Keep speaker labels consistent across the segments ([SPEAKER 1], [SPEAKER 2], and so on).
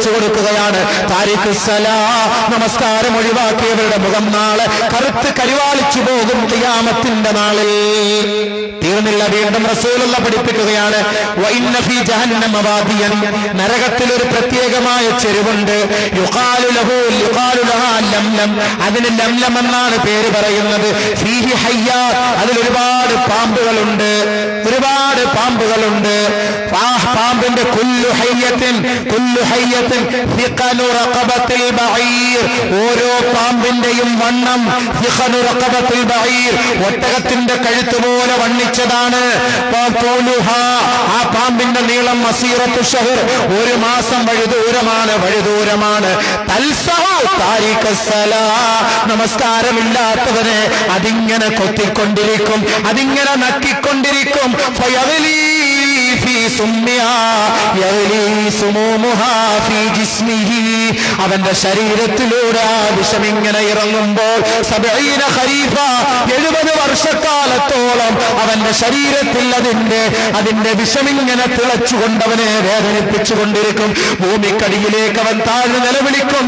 [SPEAKER 1] പഠിപ്പിച്ചു കൊടുക്കുകയാണ് താരിഖ് സലാ നമസ്കാരം ഒഴിവാക്കിയവരുടെ മുഖം നാളെ കറുത്ത് കരിവാളിച്ചു പോകും തിയാമത്തിന്റെ നാളിൽ. തീർന്നില്ല വീണ്ടും റസൂലുള്ള പഠിപ്പിക്കുകയാണ്. നരകത്തിൽ ഒരു പ്രത്യേകമായ ചെരുവുണ്ട്. അതിന് ലംലം എന്നാണ് പേര് പറയുന്നത്. അതിൽ ഒരുപാട് പാമ്പുകളുണ്ട്. ഒരുപാട് പാമ്പുകളുണ്ട്. പാമ്പിന്റെ കുല്ലു ഹയ്യത്തിൻ കുല്ലു ഹയ്യത്തിൻ ഫിഖനു റഖബത്തിൽ ബഈർ. ഓരോ പാമ്പിന്റെയും വണ്ണം റഖബത്തിൽ ബഈർ. ഒട്ടകത്തിന്റെ കഴുത്ത് പോലെ വണ്ണിച്ചതാണ് ആ പാമ്പിന്റെ നീളം മസീറത്തു ഷഹർ. ഒരു മാസം വഴിദൂരമാണ് വഴിദൂരമാണ് നമസ്കാരമില്ലാത്തവനെ അതിങ്ങനെ കൊത്തിക്കൊണ്ടിരിക്കും അതിങ്ങനെ നക്കിക്കൊണ്ടിരിക്കും. गया അവന്റെ ശരീരത്തിലൂടെ ആ വിഷം ഇങ്ങനെ ഇറങ്ങുമ്പോൾ ഖരീഫ എഴുപത് വർഷക്കാലത്തോളം അവന്റെ ശരീരത്തിൽ അതിന്റെ അതിന്റെ വിഷമിങ്ങനെ തിളച്ചുകൊണ്ടവനെ വേദനിപ്പിച്ചുകൊണ്ടിരിക്കും. ഭൂമിക്കടിയിലേക്ക് അവൻ താഴ്ന്നു നിലവിളിക്കും.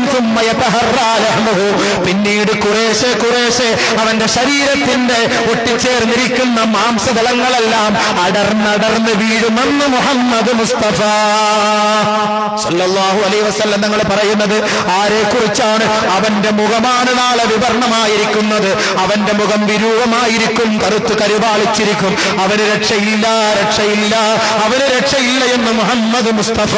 [SPEAKER 1] പിന്നീട് കുറേശ്ശെ കുറേശ്ശെ അവന്റെ ശരീരത്തിന്റെ ഒട്ടിച്ചേർന്നിരിക്കുന്ന മാംസതലങ്ങളെല്ലാം അടർന്നടർന്ന് വീഴുമെന്ന് മുഹമ്മദ് മുസ്തഫ സല്ലല്ലാഹു അലൈഹി വസല്ലം തങ്ങൾ പറയുന്നത് ആരെ കുറിച്ചാണ് അവന്റെ മുഖമാണ് നാളെ വിവർണമായിരിക്കുന്നത് അവന്റെ മുഖം വിരൂപമായിരിക്കും കറുത്ത് കരുവാളിച്ചിരിക്കും. അവന് രക്ഷയില്ല രക്ഷയില്ല അവന് രക്ഷയില്ല എന്ന് മുഹമ്മദ് മുസ്തഫ